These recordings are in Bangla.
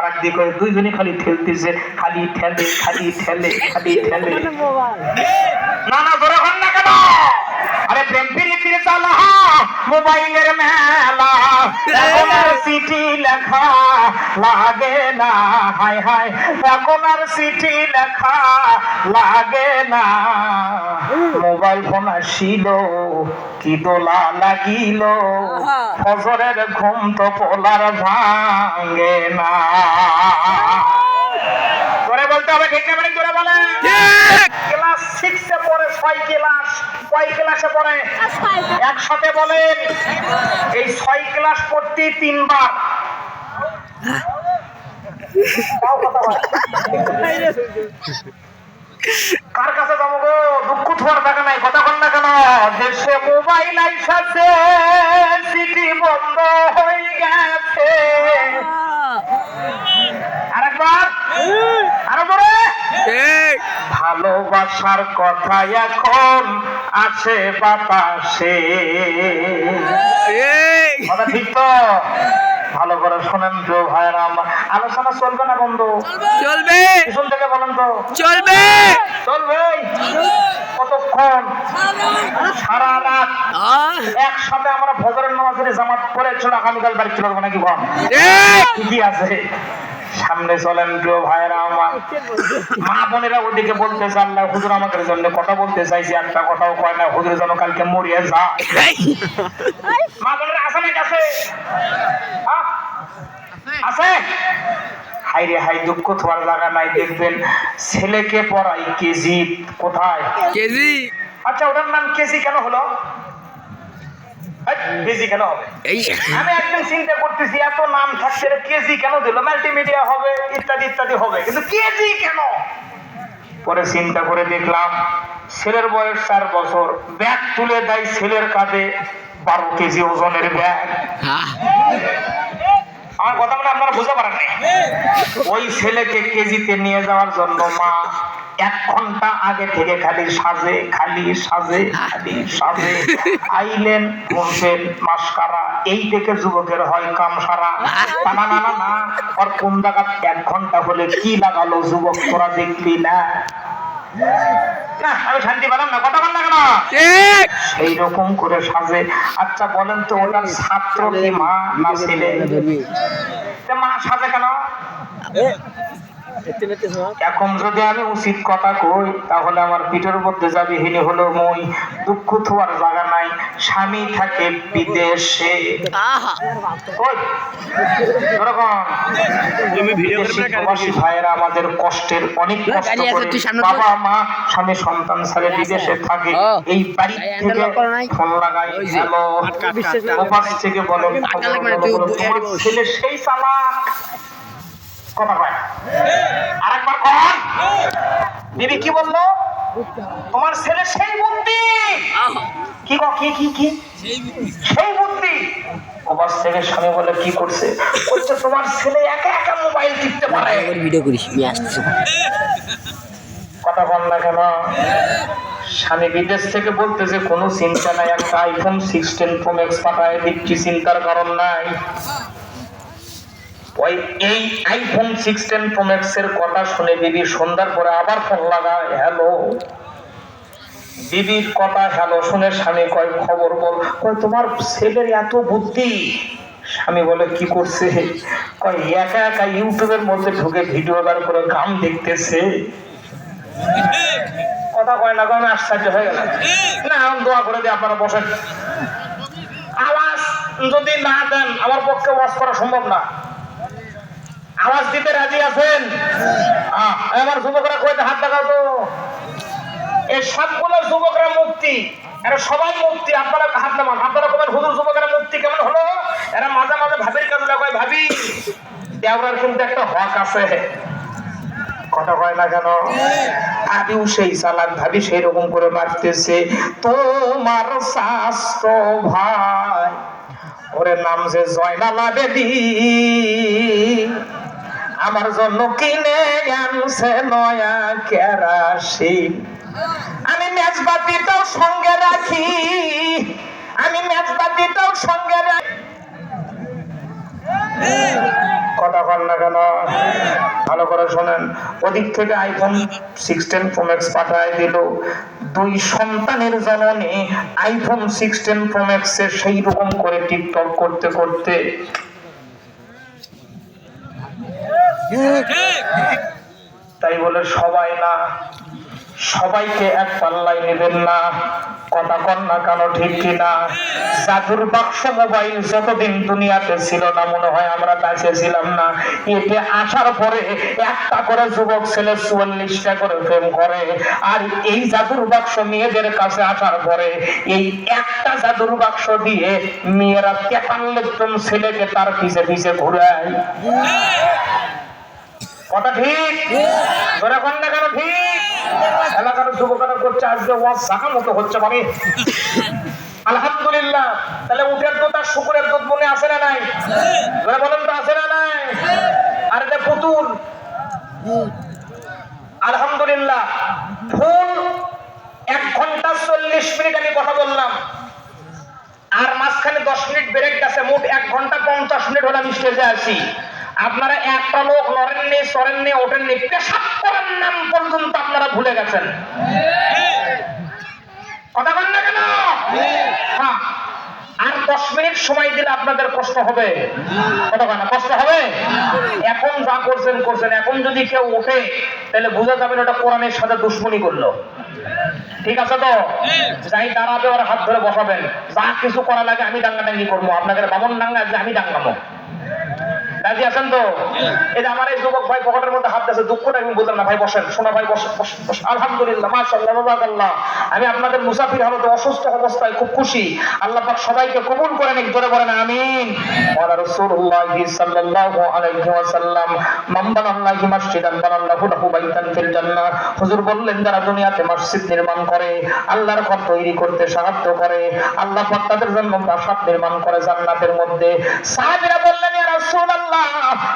আর একদিকে ওই দুইজনই খালি ঠেলতেছে খালি ঠেলে খালি ঠেলে খালি ঠেলে। না না ধরে না কেন? আরে প্রেম প্রীতির চালা মোবাইলের মেলা। এখন আর চিঠি লেখা লাগে না হাই হাই এখন আর চিঠি লেখা লাগে না। মোবাইল ফোন আসিল কি দোলা লাগিল। ফজরের ঘুম তো পোলার ভাঙে না। জোরে বলতে হবে ঠিক না মানে জোরে বলে ছয় ক্লাস কয় ক্লাসে পড়ে। একসাথে বলেন এই ছয় ক্লাস পড়তে তিনবার। কার কাছে যাব গো? দুঃখ থোয়ার দেখা নাই কথা বল না কেন? দেশে মোবাইল আইসাছে সিটি বন্ধ হয়ে গেছে। আরেকবার। আরও করে ভালোবাসার কথা এখন আছে বাতাসে। কথা ঠিক তো? ভালো করে শোনেন তো ভাইরা আমার। আলোচনা চলবে না বন্ধু? চলবে। পিছন থেকে বলেন তো। চলবে। চলবে? কতক্ষণ? সারা রাত। একসাথে আমরা ফজরের নামাজের জামাত পরে চলে আগামীকাল বাড়ি চলে যাব নাকি বল? আছে। সামনে চলেন প্রিয় ভাইয়েরা আমার। মা বোনেরা ওদিকে বলতে চান না হুজুর আমাদের জন্য কথা বলতে চাইছি একটা কথাও কয় না হুজুর যেন কালকে মরিয়ে যা মা বোনেরা আছে না কাছে? আছে? হাই রে হাই দুঃখ তোমার জায়গা নাই দেখবেন ছেলেকে পড়াই কেজি কোথায়? কেজি? আচ্ছা ওটার নাম কেজি কেন হলো? কেজি কেন হবে? আমি একদিন চিন্তা করতেছি এত নাম থাকছে কেজি কেন দিল? মাল্টিমিডিয়া হবে ইত্যাদি ইত্যাদি হবে। কিন্তু কেজি কেন? পরে চিন্তা করে দেখলাম ছেলের বয়স চার বছর। ব্যাগ তুলে দেয় ছেলের কাঁধে বারো কেজি ওজনের ব্যাগ। হ্যাঁ। আমার কথা বলে আপনারা বুঝতে পারেন ওই ছেলেকে কেজিতে নিয়ে যাওয়ার জন্য মা এক ঘণ্টা আগে থেকে খালি সাজে খালি সাজে খালি সাজে। আইলেন মুনসেন মাস্কারা এই থেকে যুবকের হয় কাম সারা না না না না ওর কোন জায়গা এক ঘণ্টা হলে কি লাগালো যুবক? তোরা দেখলি না? আমি শান্তি পেলাম না কথা বল না সেই রকম করে সাজে। আচ্ছা বলেন তো ওটার ছাত্র কি মা না ছেলে? মা সাজে কেন? এখন যদি আমি উচিত কথা কই তাহলে আমার পিঠের মধ্যে যাবে হিনি হলো মই। দুঃখ থোয়ার জায়গা নাই স্বামী থাকে বিদেশে। ভাইয়েরা আমাদের কষ্টের অনেক কষ্ট বাবা মা স্বামী সন্তান ছাড়ে বিদেশে থাকে। এই বাড়ি থেকে? ফোন লাগাই হ্যালো। থেকে। ছেলে সেই চালাক। কথা কয় আরেকবার দিদি কি বলল? তোমার ছেলে সেই বুদ্ধি। কি গো কি কি কি? সেই বুদ্ধি। প্রবাস থেকে স্বামী বলে কি করছে? বলছে তোমার ছেলে একা একা মোবাইল টিপতে পারে। ভিডিও করিস আমি আসতেছি কথা বল না কেন? স্বামী বিদেশ থেকে বলতেছে কোনো চিন্তা নাই একটা আইফোন সিক্সটিন প্রো ম্যাক্স পাঠায় দিচ্ছি চিন্তার কারণ নাই। ওই এই আইফোন সিক্সটিন প্রো ম্যাক্স এর কথা শুনে বিবি সন্ধ্যার পরে আবার ফোন লাগায়, হ্যালো? বিবির কথা, হ্যালো? শুনে স্বামী কয়, খবর বল। কয়, তোমার ছেলের এত বুদ্ধি? স্বামী বলে, কি করছে? কয়, একা একা ইউটিউবের মধ্যে ঢুকে ভিডিও বার করে গান দেখতেছে। কথা কয় না আমি আশ্চর্য হয়ে গেল না দোয়া করে দিয়ে আপনারা বসেন। আওয়াজ যদি না দেন, আমার পক্ষে ওয়াজ করা সম্ভব না। আওয়াজ দিতে রাজি আছেন? আমার যুবকরা কইতে হাত দেখাও তো। এই সবগুলো যুবকরা মুক্তি, এরা সবাই মুক্তি। আপনারা হাত নামান। আপনারা কবেন হুজুর, যুবকরা মুক্তি কেমন হলো? এরা মাঝে মাঝে ভাবির কাছে লাগায় ভাবি দেওয়ার কিন্তু একটা হক আছে। কথা কয় না কেন? আদিও সেই চালাক ভাবি সেই রকম করে মারতেছে। তোমার শাস্ত্র ভাই, ওরে নাম যে জয়নালা বেদি আমার জন্য কিনে আনছে নয়া কেরাসিন। আমি মেজবাতিটাও সঙ্গে রাখি। আমি মেজবাতিটাও সঙ্গে রাখি। কথা কন না কেন? ভালো করে শোনেন। ওদিক থেকে আইফোন সিক্সটিন প্রোম্যাক্স পাঠায় দিল। দুই সন্তানের জননে আইফোন সিক্সটিন প্রোম্যাক্সে সেই রকম করে টিকটক করতে করতে তাই বলে সবাই না, সবাইকে এক পাল্লায় নেবেন না। কথা কন না কেন ঠিক কিনা? জাদুর বাক্স মোবাইল যতদিন দুনিয়াতে ছিল না, মনে হয় আমরা কাছে ছিলাম না। এতে আসার পরে একটা করে যুবক ছেলে চুয়াল্লিশটা করে প্রেম করে। আর এই জাদুর বাক্স মেয়েদের কাছে আসার পরে এই একটা জাদুর বাক্স দিয়ে মেয়েরা তেপাল্লের ছেলেকে তার পিছে পিছে ঘুরায়। কথা ঠিক? ধরে কন কেন ঠিক? এলাকার যুবকেরা করছে, আজকে ওয়াজ জাগা মতো হচ্ছে মানে। আলহামদুলিল্লাহ। তাহলে উঠের দুধ আর শুকুরের দুধ মনে আছে না নাই? ধরে বলেন তো আছে না নাই? আর এটা পুতুল। আলহামদুলিল্লাহ। ফুল এক ঘণ্টা চল্লিশ মিনিট আমি কথা বললাম। আর মাঝখানে দশ মিনিট ব্রেক আছে মোট এক ঘণ্টা পঞ্চাশ মিনিট হলে আমি স্টেজে আসি আপনারা একটা লোক লড়েননি, সরেননি, ওঠেননি, পেশাব করার নাম পর্যন্ত আপনারা ভুলে গেছেন। কথা বল না কেন? হ্যাঁ। আর দশ মিনিট সময় দিলে আপনাদের কষ্ট হবে। কষ্ট হবে? এখন যা করছেন করছেন। এখন যদি কেউ ওঠে, তাহলে বোঝা যাবে না ওটা কোরআনের সাথে দুশ্মনী করল। ঠিক আছে তো? যাই দাঁড়াবে, ওর হাত ধরে বসাবেন। যা কিছু করা লাগে আমি ডাঙ্গা ডাঙ্গি করব। আপনাদের বামন ডাঙ্গা যে আমি ডাঙ্গামো রাজি আছেন তো? এই যে আমার এই যুবক ভাই পকেটের মধ্যে হাত দিয়েছে দুঃখটা আমি বললাম না ভাই বসেন শোনা ভাই বসেন। আলহামদুলিল্লাহ মাশাআল্লাহ আমি আপনাদের মুসাফির হালতে অসুস্থ অবস্থায় খুব খুশি। আল্লাহ পাক সবাইকে কবুল করে নিক জোরে বলেন আমিন। ওয়া রাসূলুল্লাহ সাল্লাল্লাহু আলাইহি ওয়াসাল্লাম মান বানাল্লাহি মসজিদান বানাল্লাহু লাহু বাইতান ফিল জান্নাহ। হুজুর বললেন যারা দুনিয়াতে মসজিদ নির্মাণ করে আল্লাহর ঘর তৈরি করতে সাহায্য করে আল্লাহ পাক তাদের জন্য প্রাসাদ নির্মাণ করে জান্নাতের মধ্যে। সাহাবীরা বললেন ইয়া রাসূলুল্লাহ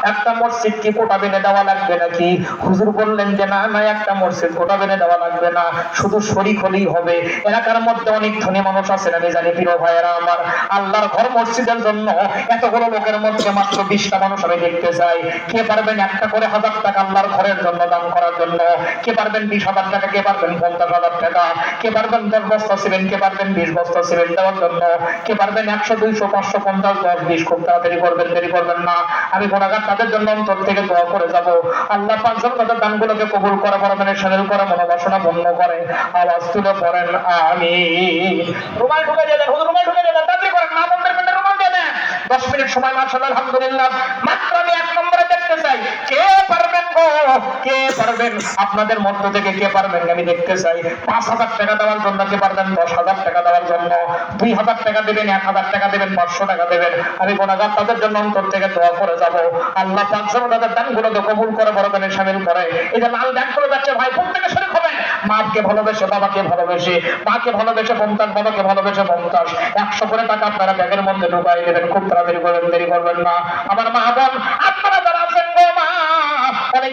একটা মসজিদ কি কোটা বেনে দেওয়া লাগবে নাকি? হুজুর বললেন যে, না না, একটা মসজিদ কোটা বেনে দেওয়া লাগবে না। শুধু শরীক হলেই হবে। এলাকার মধ্যে অনেক ধনী মানুষ আছেন আমি জানি প্রিয় ভাইয়েরা আমার। আল্লাহর ঘর মসজিদের জন্য এতগুলো লোকের মধ্যে মাত্র বিশটা মানুষ আমি দেখতে চাই। কে পারবেন একটা করে হাজার টাকা আল্লাহর ঘরের জন্য দান করার জন্য? কে পারবেন বিশ হাজার টাকা, কে পারবেন পঞ্চাশ হাজার টাকা? কে পারবেন দশ বস্তা সিমেন্ট, কে পারবেন বিশ বস্তা সিমেন্ট দেওয়ার জন্য? কে পারবেন একশো, দুইশো, পাঁচশো, পঞ্চাশ, দশ, বিশ? খুব তাড়াতাড়ি করবেন, দেরি করবেন না। আমি গোনাগার তাদের জন্য অন্তর থেকে দোয়া করে যাব। আল্লাহ পাঁচজন তাদের দানগুলোকে কবুল করে বরমানে সামিল করে মনোবাসনা বন্ধ করে। আওয়াজ তুলে পড়েন আমি রুমাল ঢুকে দিয়ে দেন, হুজুর রুমাল ঢুকে দিয়ে দেন তাড়াতাড়ি করেন মা বন্ধের রুমাল দিয়ে দেন। দশ মিনিট সময় মাশাআল্লাহ আলহামদুলিল্লাহ। মাত্র আমি এক নম্বরে দেখতে চাই। পারবেন? আপনাদের মধ্য থেকে কে পারবেন? আমি দেখতে চাই। পাঁচ হাজার টাকা দেওয়ার জন্য কে পারবেন? দশ হাজার টাকা দেওয়ার জন্য। দুই হাজার টাকা দেবেন, এক হাজার টাকা দেবেন, পাঁচশো টাকা দেবেন। আমি গোনাগার তাদের জন্য অন্তর থেকে দোয়া করে যাব। আল্লাহ পাঁচজন তাদের দানগুলোকে কবুল করে, বড় দানে সামিল করে। এই যে লাল ব্যাগগুলো যাচ্ছে ভাই, প্রত্যেকে শরীর হবেন মাকে ভালোবেসে, বাবাকে ভালোবেসে, মাকে ভালোবেসে পঞ্চাশ বাবাকে ভালোবেসে পঞ্চাশ একশো করে টাকা আপনারা ব্যাগের মধ্যে ঢুকাই দেবেন। খুব তাড়াতাড়ি করবেন দেরি করবেন না। আমার মা বোন, আপনারা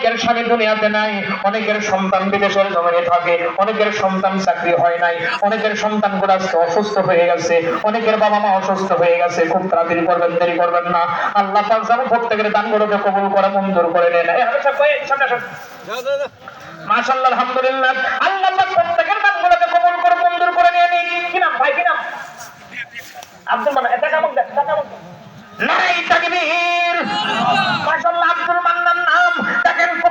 অনেকের স্বামী দুনিয়াতে নাই অনেকের সন্তান বিদেশের জমিনে থাকে অনেকের সন্তান চাকরি হয় নাই অনেকের সন্তানগুলো অসুস্থ হয়ে গেছে অনেকের বাবা মা অসুস্থ হয়ে গেছে খুব তাড়াতাড়ি করবেন দেরি করবেন না। আল্লাহ পাক যেন প্রত্যেকের দানগুলোকে কবুল করে মঞ্জুর করে নেন। মাশাআল্লাহ আলহামদুলিল্লাহ। আল্লাহ পাক প্রত্যেকের দানগুলোকে কবুল করে মঞ্জুর করে নিয়ে নিক কি নাম ভাই কি নাম? আব্দুল মান্নান এটা কেমন দেখ এটা কেমন নাই তাকবীর মাশাআল্লাহ আব্দুল মান্নান নাম। দেখেন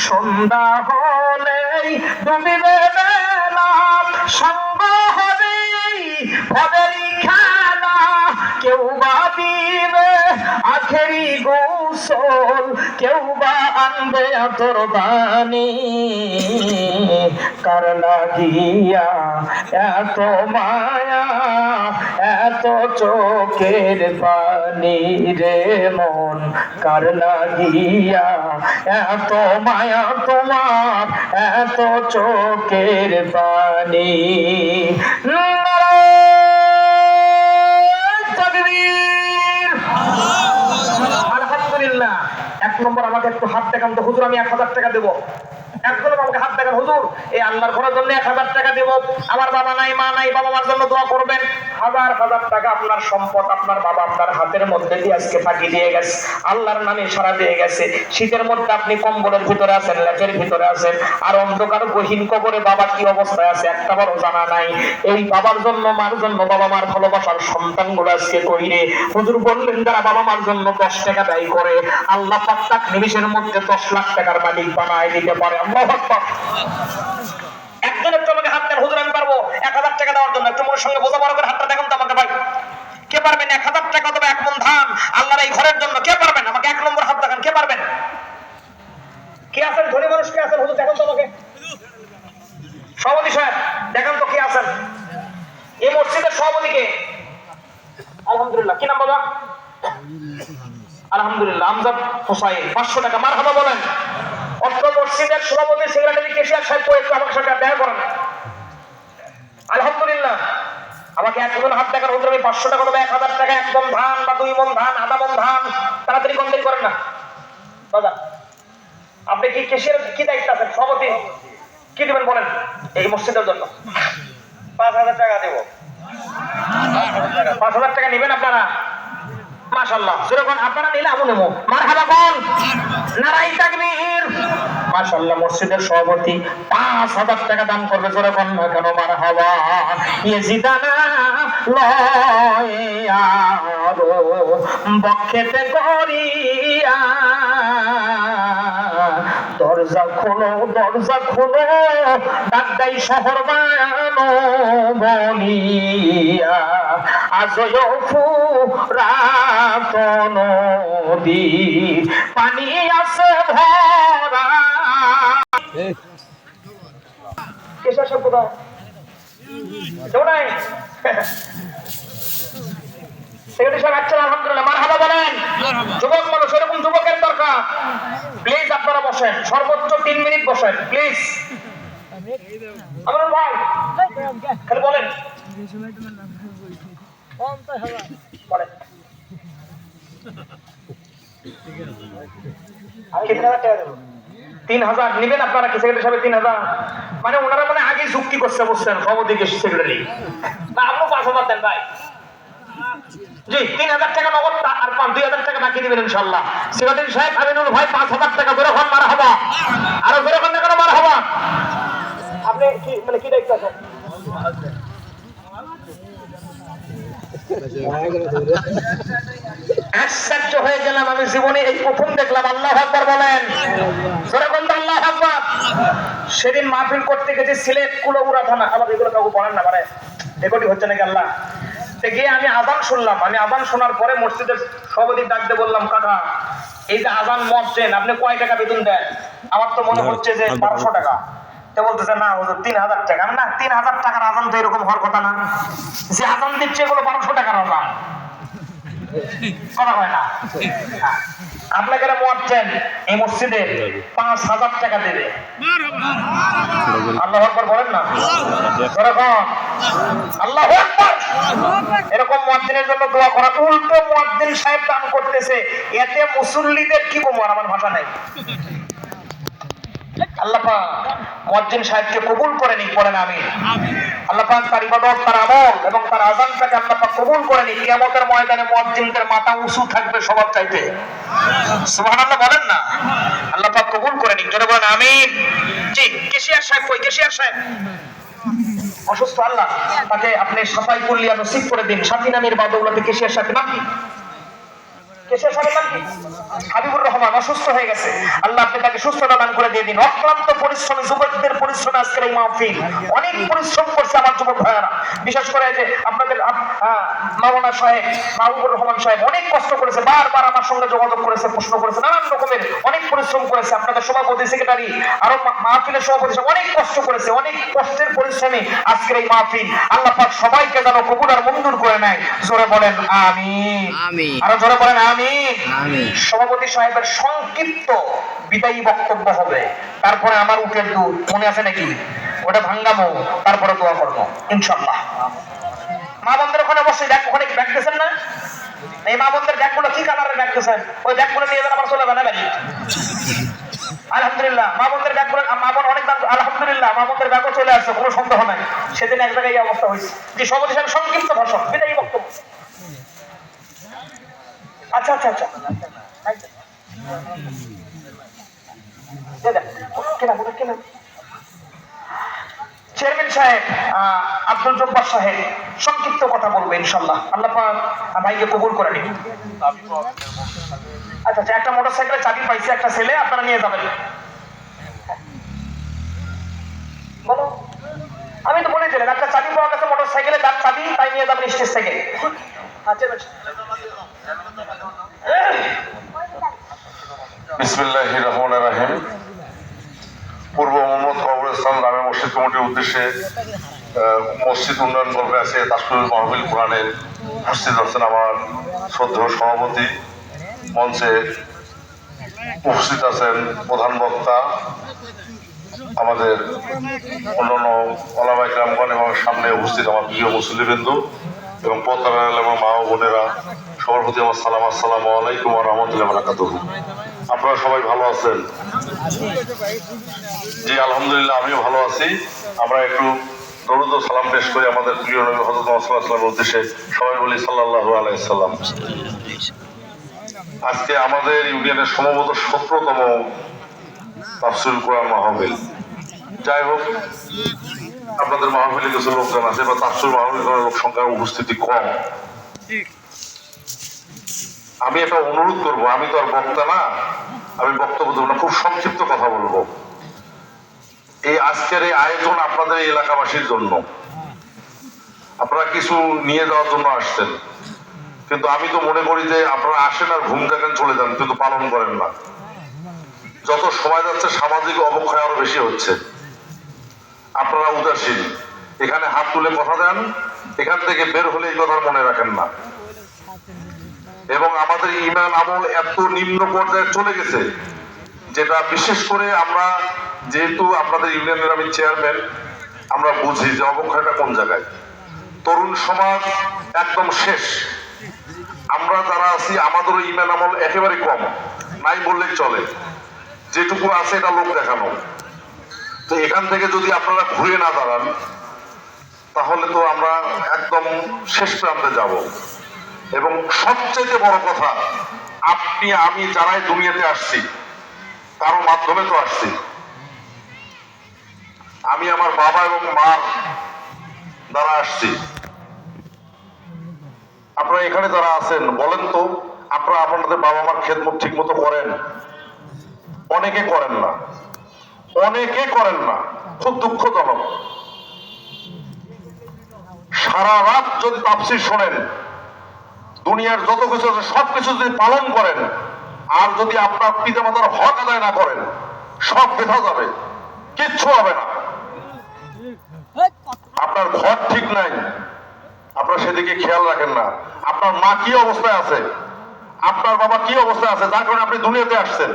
সন্ধ্যা হলেই ডুবিবে বেলা আনবে তোর বাণী। কার লাগিয়া এত মায়া, এত চোখের পানি রে মন। কার লাগিয়া এত মায়া তোমার, এত চোখের পানি। নম্বর আমাকে একটু হাত দেখান তো, হুজুর, আমি এক হাজার টাকা দেবো। একজন আমাকে হাত দেখান, হুজুর। এই আল্লাহর ঘরের জন্য এক হাজার টাকা দেবো। আমার বাবা নাই, মা নাই, বাবা মার জন্য দোয়া করবেন। হাজার হাজার টাকা আপনার সম্পদ আপনার বাবা আপনার হাতের মধ্যে দিয়ে আজকে ফাঁকি দিয়ে গেছে। আল্লাহর নামে সারা দিয়ে গেছে। শীতের মধ্যে আপনি কম্বলের ভিতরে আছেন, লেপের ভিতরে আছেন, আর অন্ধকার গহীন কবরে বাবা কি অবস্থায় আছে একটা বড় জানা নাই। এই বাবার জন্য, মার জন্য, বাবা মার ভালোবাসার সন্তানগুলো আজকে কইরে হুজুর বললেন, যারা বাবা মার জন্য দশ টাকা ব্যয় করে, আল্লাহ পাক তাক নিমিষের মধ্যে দশ লাখ টাকার মালিক বানায় দিতে পারে। আল্লাহ আকবার একজন একটু আমাকে হাত দেন হুজুর আমি পারব এক হাজার টাকা দেওয়ার জন্য, একটু মনের সঙ্গে বোঝা করে হাতটা দেখুন তো আমাকে ভাই। কে পারবেন এক হাজার টাকা দেবে এক মন ধান? আল্লাহর এই ঘরের জন্য কে পারবেন? আমাকে এক নম্বর হাত দেখান, কে পারবেন? কে আছেন? ধনী মানুষ কে আছেন? হুজুর, দেখুন তো আমাকে। সভাপতি সাহেব, দেখেন তো কে আছেন। এই মসজিদের সভাপতি কে? আলহামদুলিল্লাহ, কি নাম বাবা? আলহামদুলিল্লাহ, আমজাদ হোসাইন, পাঁচশো টাকা মার হাবা বলেন। অত্র মসজিদের সভাপতি, সেক্রেটারি, কেশিয়ার সাহেব একটু আমার সাথে দেখা করেন। আলহামদুলিল্লাহ। আমাকে এক মন হাত দেখার হুজুর আমি পাঁচশো টাকা দেবো, এক হাজার টাকা, এক মন ধান বা দুই মন ধান, আধা মন ধান। তাড়াতাড়ি কম করেন না। দাদা, আপনি কি কেসের কি দায়িত্ব আছেন? সভাপতি। কি দেবেন বলেন? এই মসজিদের জন্য। পাঁচ হাজার টাকা দেবো। পাঁচ হাজার টাকা নেবেন আপনারা? মাশাল্লাহ যেরকম আপনারা নিলে আমু নেব মারহাবা কোন? নারাই তাকবীর। মাশাল্লাহ মসজিদের সভাপতি পাঁচ হাজার টাকা দান করবে যেরকম না কেন মার হাবা ইয়ে জিদানা লয়ারো বক্ষেতে করিয়া দরজা খোলো দরজা খোলো ডাক্তাই শহর বানো বলিয়া আজয় ফুরাত নদী পানি আছে ভরা। নাই সেক্রেটারি সাহেব আচ্ছা আলহামদুলিল্লাহ। মারহাবা বলেন। যুবক মানুষ এরকম যুবকের দরকার। প্লিজ আপনারা বসেন। সর্বোচ্চ তিন মিনিট বসেন প্লিজ। আমরুল ভাই খালি বলেন। বলেন। তিন হাজার নিবেন আপনারা কি? সেক্রেটারি সাহেব তিন হাজার? মানে ওনারা মানে আগে চুক্তি করছে বসছেন সভাপতি সেক্রেটারি না আপনিও পাঁচ হাজার দেন ভাই। মানে আশ্চর্য হয়ে গেলাম আমি জীবনে, এই প্রথম দেখলাম, আল্লাহ আকবর বলেন। আল্লাহ আকবর। সেদিন মাহফিল করতে গেছি, সিলেট কুলৌরা থানা। আবার এগুলো কাউকে বলেন না মানে রেকর্ডিং হচ্ছে নাকি আল্লাহ? গিয়ে আমি আজান শুনলাম। আমি আজান শোনার পরে মসজিদের সভাপতি ডাকতে বললাম কাকা এই যে আজান মসজেন আপনি কয় টাকা বেতন দেন? আমার তো মনে হচ্ছে যে বারোশো টাকা। তো বলতেছে না হুজুর তিন হাজার টাকা। না তিন হাজার টাকার আজান তো এরকম হওয়ার কথা না। যে আজান দিচ্ছে এগুলো বারোশো টাকার আজান। কথা হয় না। হ্যাঁ। মরছেন এই মসজিদে পাঁচ হাজার টাকা দেবে। আল্লাহ আকবর বলেন না? এরকম আল্লাহ এরকম মুয়াজ্জিনের জন্য দোয়া করা। উল্টো মুয়াজ্জিন সাহেব দান করতেছে। এতে মুসল্লিদের কি কমার আমার ভাষা নাই। আল্লাহ পাক মুয়াজ্জিন সাহেবকে কবুল করে নিক বলেন আমি আল্লাহ তার ইবাদত তার আমল এবং তার আজানটাকে কবুল করে নিক। কিয়ামতের ময়দানে মুয়াজ্জিনদের মাথা উঁচু থাকবে সবার চাইতে। সুবহানাল্লাহ বলেন না? কবুল করে নিক। জোরে বলেন আমিন। জি কেশিয়ার সাহেব কই? কেশিয়ার সাহেব। অসুস্থ আল্লাহ তাকে আপনি সাফাই কুল্লিয়া নসিব করে দিন। সাথী নামের বাদৌলাতে কেশিয়ার সাথে নাম কি কেশিয়ার কি? হাবিবুর রহমান অসুস্থ হয়ে গেছে। আল্লাহ আপনি তাকে সুস্থতা দান করে দিয়ে দিন। অক্লান্ত পরিশ্রমী যুবকদের পরিশ্রমে আজকের এই মাহফিল। অনেক পরিশ্রম করছে আমার যুবক ভাইয়ারা। বিশেষ করে যে আপনাদের আপ- মাওলানা সাহেব মাহবুবুর রহমান সাহেব অনেক কষ্ট করেছে। বারবার আমার সঙ্গে যোগাযোগ করেছে প্রশ্ন করেছে নানান রকমের অনেক পরিশ্রম করেছে। আপনাদের সভাপতি সেক্রেটারি আরও মাহফিলের সভাপতি অনেক কষ্ট করেছে। অনেক কষ্টের পরিশ্রমে আজকের এই মাহফিল। আল্লাহ পাক সবাইকে যেন কবুল আর মঞ্জুর করে নেয়। জোরে বলেন আমিন। আরও জোরে বলেন আমিন আমিন। সভাপতি সাহেবের সংক্ষিপ্ত বিদায়ী বক্তব্য হবে। তারপরে আমার উঠের দুধ। মনে আছে নাকি? ওটা ভাঙ্গামো। তারপরে দোয়া করব। ইনশাল্লাহ মা বন্ধের ওখানে অবশ্যই ব্যাগ ওখানে ব্যাগ দিয়েছেন না? এই মা বন্ধের ব্যাগগুলো কি কালারের ব্যাগ দিয়েছেন? ওই ব্যাগগুলো নিয়ে যান আমার চলে যাবে না বাড়ি আলহামদুলিল্লাহ মা বোনদের ব্যাগগুলো মা বোন অনেক দাম আলহামদুলিল্লাহ মা বোনদের ব্যাগও চলে আসছে কোনো সন্দেহ নাই। সেদিন এক জায়গায় এই অবস্থা হয়েছে। যে সভাপতি সাহেব সংক্ষিপ্ত ভাষণ বিদায়ী বক্তব্য আচ্ছা আচ্ছা আচ্ছা। চেয়ারম্যান সাহেব আব্দুল জব্বার সাহেব, সংক্ষিপ্ত কথা বলব, ইনশাল্লাহ। আল্লাহ ভাইকে কবুল করে নিন আচ্ছা আচ্ছা একটা মোটর সাইকেলের চাবি পাইছে, একটা ছেলে, আপনারা নিয়ে যাবেন। বলো। আমি তো বলে দিলেন একটা চাবি পাওয়া গেছে মোটর সাইকেলে যার চাবি, তাই নিয়ে যাবেন স্টেজ থেকে। আচ্ছা বিসমিল্লাহ পূর্ব মোহাম্মদ কবরস্থান রামে মসজিদ কমিটির উদ্দেশ্যে মসজিদ উন্নয়ন কর্মে আছে তাসপুর মাহবিল কোরআনের উপস্থিত আছেন আমার শ্রদ্ধেয় সভাপতি মঞ্চে উপস্থিত আছেন প্রধান বক্তা, আমাদের অন্যান্য ওলামাই গ্রামগণ এবং সামনে উপস্থিত আমার প্রিয় মুসলিমবিন্দু এবং পতারা এবং মা বোনেরা। সবার প্রতি আমার সালাম, আসসালামু আলাইকুম রহমতুল্লাহ বারাকাতুহ। আপনারা সবাই ভালো আছেন? জি, আলহামদুলিল্লাহ, আমিও ভালো আছি। আমরা একটু দরুদ ও সালাম পেশ করি আমাদের প্রিয় নবী হজরত সাল্লামের উদ্দেশ্যে। সবাই বলি সাল্লাল্লাহু আলাইহি সাল্লাম আজকে আমাদের ইউনিয়নের সম্ভবত সতেরোতম তাফসিল কোরআন মাহফিল। যাই হোক, আপনাদের মাহফিলে কিছু লোকজন আছে বা তাফসিল মাহফিলের লোক সংখ্যার উপস্থিতি কম। আমি একটা অনুরোধ করব, আমি তো আর বক্তা না, আমি বক্তব্য দেবো না, খুব সংক্ষিপ্ত কথা বলব। এই আজকের এই আয়োজন আপনাদের এলাকাবাসীর জন্য। আপনারা কিছু নিয়ে যাওয়ার জন্য আসছেন। কিন্তু আমি তো মনে করি যে আপনারা আসেন আর ঘুম দেখেন চলে যান, কিন্তু পালন করেন না। যত সময় যাচ্ছে, সামাজিক অবক্ষয় আরও বেশি হচ্ছে। আপনারা উদাসীন। এখানে হাত তুলে কথা দেন, এখান থেকে বের হলে এই কথা মনে রাখেন না। এবং আমাদের ইমান আমল এত নিম্ন পর্যায়ে চলে গেছে, যেটা বিশেষ করে আমরা যেহেতু আপনাদের ইউনিয়নের আমি চেয়ারম্যান, আমরা বুঝি যে অবক্ষয়টা কোন জায়গায়। তরুণ সমাজ একদম শেষ। আমরা যারা আছি, আমাদেরও ইমান আমল একেবারে কম। নাই বললেই চলে। যেটুকু আছে এটা লোক দেখানো। তো এখান থেকে যদি আপনারা ঘুরে না দাঁড়ান, তাহলে তো আমরা একদম শেষ প্রান্তে যাব। এবং সবচেয়ে বড় কথা, আপনি, আমি যারাই দুনিয়াতে আসছি কারও মাধ্যমে তো আসছি। আমি আমার বাবা এবং মার দ্বারা আসছি। আপনারা এখানে যারা আছেন, বলেন তো, আপনারা আপনাদের বাবা মার খেদমত ঠিক মতো করেন? অনেকে করেন না। অনেকে করেন না। খুব দুঃখজনক। সারা রাত যদি তাপসির শোনেন দুনিয়ার যত কিছু আছে, সব কিছু যদি পালন করেন, আর যদি আপনার পিতা মাতার হক আদায় না করেন, সব বেথা যাবে, কিচ্ছু হবে না। আপনার ঘর ঠিক নাই, আপনার সেদিকে খেয়াল রাখেন না। আপনার মা কি অবস্থায় আছে? আপনার বাবা কি অবস্থায় আছে? যার কারণে আপনি দুনিয়াতে আসছেন।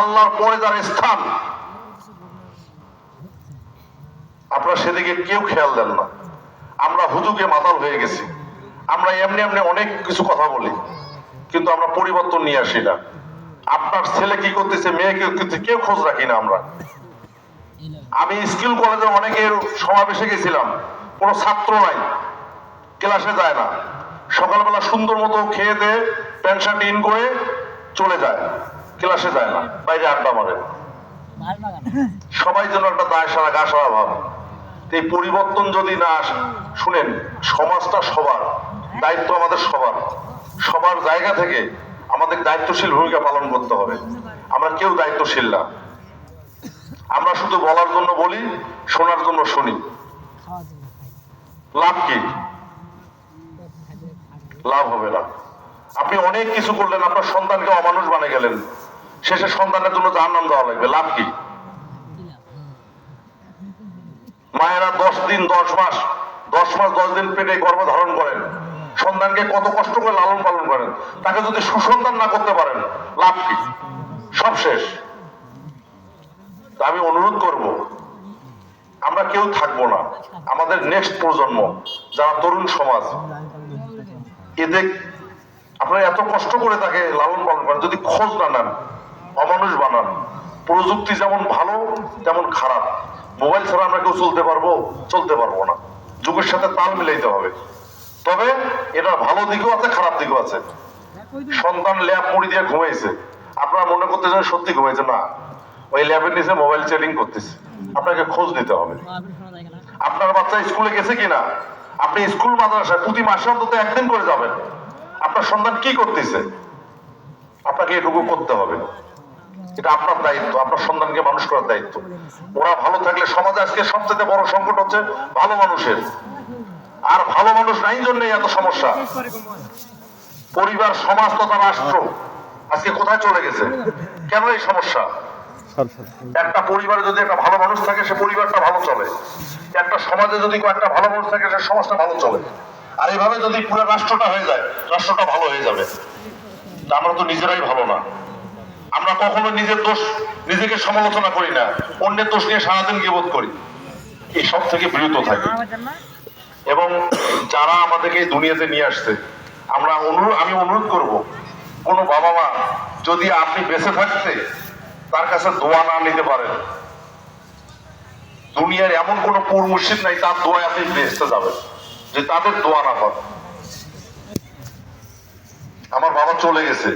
আল্লাহর পরে যার স্থান, আপনার সেদিকে কেউ খেয়াল দেন না। আমরা হুজুকে মাতাল হয়ে গেছি। আমরা এমনি এমনি অনেক কিছু কথা বলি, কিন্তু আমরা পরিবর্তন নিয়ে আসি না। আপনার ছেলে কি করতেছে, মেয়ে কি কেউ খোঁজ রাখি না আমরা। আমি স্কিল, কলেজে অনেকের সমাবেশে গেছিলাম, কোনো ছাত্র নাই, ক্লাসে যায় না। সকালবেলা সুন্দর মতো খেয়ে প্যান্ট শার্ট ইন করে চলে যায়, ক্লাসে যায় না, বাইরে আড্ডা মারে। সবাই যেন একটা দায় সারা গা সারা ভাব। এই পরিবর্তন যদি না আসে শুনেন, সমাজটা সবার দায়িত্ব আমাদের সবার। সবার জায়গা থেকে আমাদের দায়িত্বশীল ভূমিকা পালন করতে হবে। আমরা কেউ দায়িত্বশীল না। আমরা শুধু বলার জন্য বলি, শোনার জন্য শুনি। লাভ কি? লাভ হবে না। আপনি অনেক কিছু করলেন, আপনার সন্তানকে অমানুষ বানিয়ে গেলেন। শেষে সন্তানের জন্য জাহান্নাম দেওয়া লাগবে। লাভ কি? মায়েরা দশ দিন, দশ মাস দশ মাস, দশ দিন পেটে গর্ভ ধারণ করেন। সন্তানকে কত কষ্ট করে লালন পালন করেন। তাকে যদি সুসন্তান না করতে পারেন, লাভ কি? সব শেষ। আমি অনুরোধ করব, আমরা কেউ থাকব না। আমাদের নেক্সট প্রজন্ম, যারা তরুণ সমাজ এদের আপনারা এত কষ্ট করে তাকে লালন পালন করেন, যদি খোঁজ না নেন, অমানুষ বানান। প্রযুক্তি যেমন ভালো, তেমন খারাপ। মোবাইল ছাড়া আমরা কেউ চলতে পারব চলতে পারব না। যুগের সাথে তাল মিলাইতে হবে। তবে এটা ভালো দিকও আছে, খারাপ দিকও আছে। সন্তান ল্যাব মুড়ি দিয়ে ঘুমাইছে। আপনারা মনে করতে চান সত্যি ঘুমাইছে? না। ওই ল্যাবের নিচে মোবাইল চেটিং করতেছে। আপনাকে খোঁজ নিতে হবে। আপনার বাচ্চা স্কুলে গেছে কিনা? আপনি স্কুল মাদ্রাসায় প্রতি মাসে অন্তত একদিন করে যাবেন। আপনার সন্তান কি করতেছে? আপনাকে এটুকু করতে হবে। এটা আপনার দায়িত্ব, আপনার সন্তানকে মানুষ করার দায়িত্ব। ওরা ভালো থাকলে সমাজে আজকে সবচেয়ে বড় সংকট হচ্ছে ভালো মানুষের। আর ভালো মানুষ নাই জন্যই এত সমস্যা। পরিবার, সমাজ তথা রাষ্ট্র। আজকে কোথায় চলে গেছে? কেন এই সমস্যা? একটা পরিবারে যদি একটা ভালো মানুষ থাকে, সে পরিবারটা ভালো চলে। একটা সমাজে যদি একটা ভালো মানুষ থাকে, সে সমাজটা ভালো চলে। আর এইভাবে যদি পুরো রাষ্ট্রটা হয়ে যায়, রাষ্ট্রটা ভালো হয়ে যাবে। আমরা তো নিজেরাই ভালো না। আমরা কখনো নিজের দোষ নিজেকে সমালোচনা করি না। অন্যের দোষ নিয়ে সারাদিন গিবোধ করি। এই সব থেকে বিরত থাকি। এবং যারা আমাদেরকে দুনিয়াতে নিয়ে আসছে, আমরা অনুরোধ, আমি অনুরোধ করব, কোনো বাবা মা যদি আপনি বেঁচে থাকতে তার কাছে দোয়া না নিতে পারেন, দুনিয়ার এমন কোন পুর মুর্শিদ নাই, তার দোয়ায় আপনি বেসতে যাবেন, যে তাদের দোয়া না পান। আমার বাবা চলে গেছে,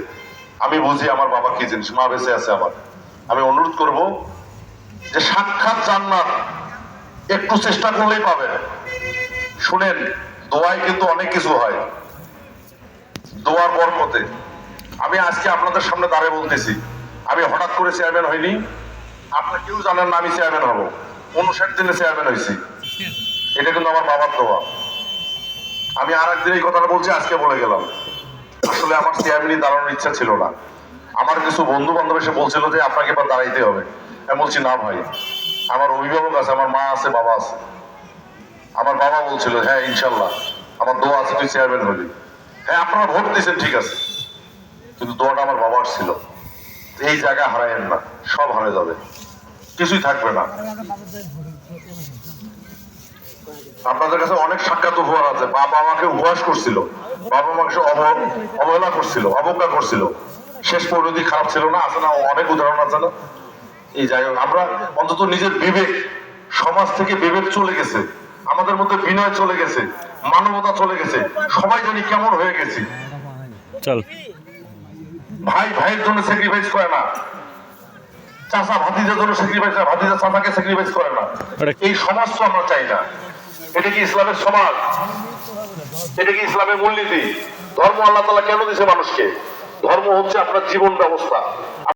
আমি বুঝি আমার বাবা কি জিনিস, মা বেঁচে আছে আমার। আমি অনুরোধ করব যে সাক্ষাৎ জান্নাত একটু চেষ্টা করলেই পাবেন। শুনেন, দোয়ায় কিন্তু অনেক কিছু হয়। দোয়ার বরকতে। আমি আজকে আপনাদের সামনে দাঁড়িয়ে বলতেছি, আমি হঠাৎ করে চেয়ারম্যান হইনি। আপনারা কেউ জানেন না আমি চেয়ারম্যান হব। উনষাট দিনে চেয়ারম্যান হয়েছি এটা কিন্তু আমার বাবার দোয়া। আমি আর একদিন এই কথাটা বলছি, আজকে বলে গেলাম। আসলে আমার চেয়ারম্যানই দাঁড়ানোর ইচ্ছা ছিল না। আমার কিছু বন্ধু বান্ধব এসে বলছিল যে, আপনাকে এবার দাঁড়াইতে হবে। আমি বলছি, না ভাই, আমার অভিভাবক আছে, আমার মা আছে, বাবা আছে। আমার বাবা বলছিল হ্যাঁ ইনশাল্লাহ, আমার দোয়া আছে, তুই চেয়ারম্যান হলি হ্যাঁ আপনারা ভোট দিয়েছেন, ঠিক আছে। কিন্তু দোয়াটা আমার বাবার ছিল। এই জায়গা হারায়েন না, সব হারায় যাবে। কিছুই থাকবে না। আপনাদের কাছে অনেক সাক্ষাৎ উপহার আছে। বাবা আমাকে উপহাস করছিল। বাবা আমাকে অব- অবহেলা করছিল, অবজ্ঞা করছিল। শেষ পরিণতি খারাপ ছিল না, আছে না, অনেক উদাহরণ আছে না? এই জায়গায় আমরা অন্তত নিজের বিবেক, সমাজ থেকে বিবেক চলে গেছে। আমাদের মধ্যে বিনয় চলে গেছে মানবতা চলে গেছে সবাই জানি কেমন হয়ে গেছি। চল। ভাই ভাইয়ের জন্য স্যাক্রিফাইস করে না। চাচা ভাতিজার জন্য স্যাক্রিফাইস করে ভাতিজা চাচাকে স্যাক্রিফাইস করে না। এই সমাজ তো আমরা চাই না। এটা কি ইসলামের সমাজ? এটা কি ইসলামের মূলনীতি? ধর্ম আল্লাহ তালা কেন দিছে মানুষকে? ধর্ম হচ্ছে আপনার জীবন ব্যবস্থা।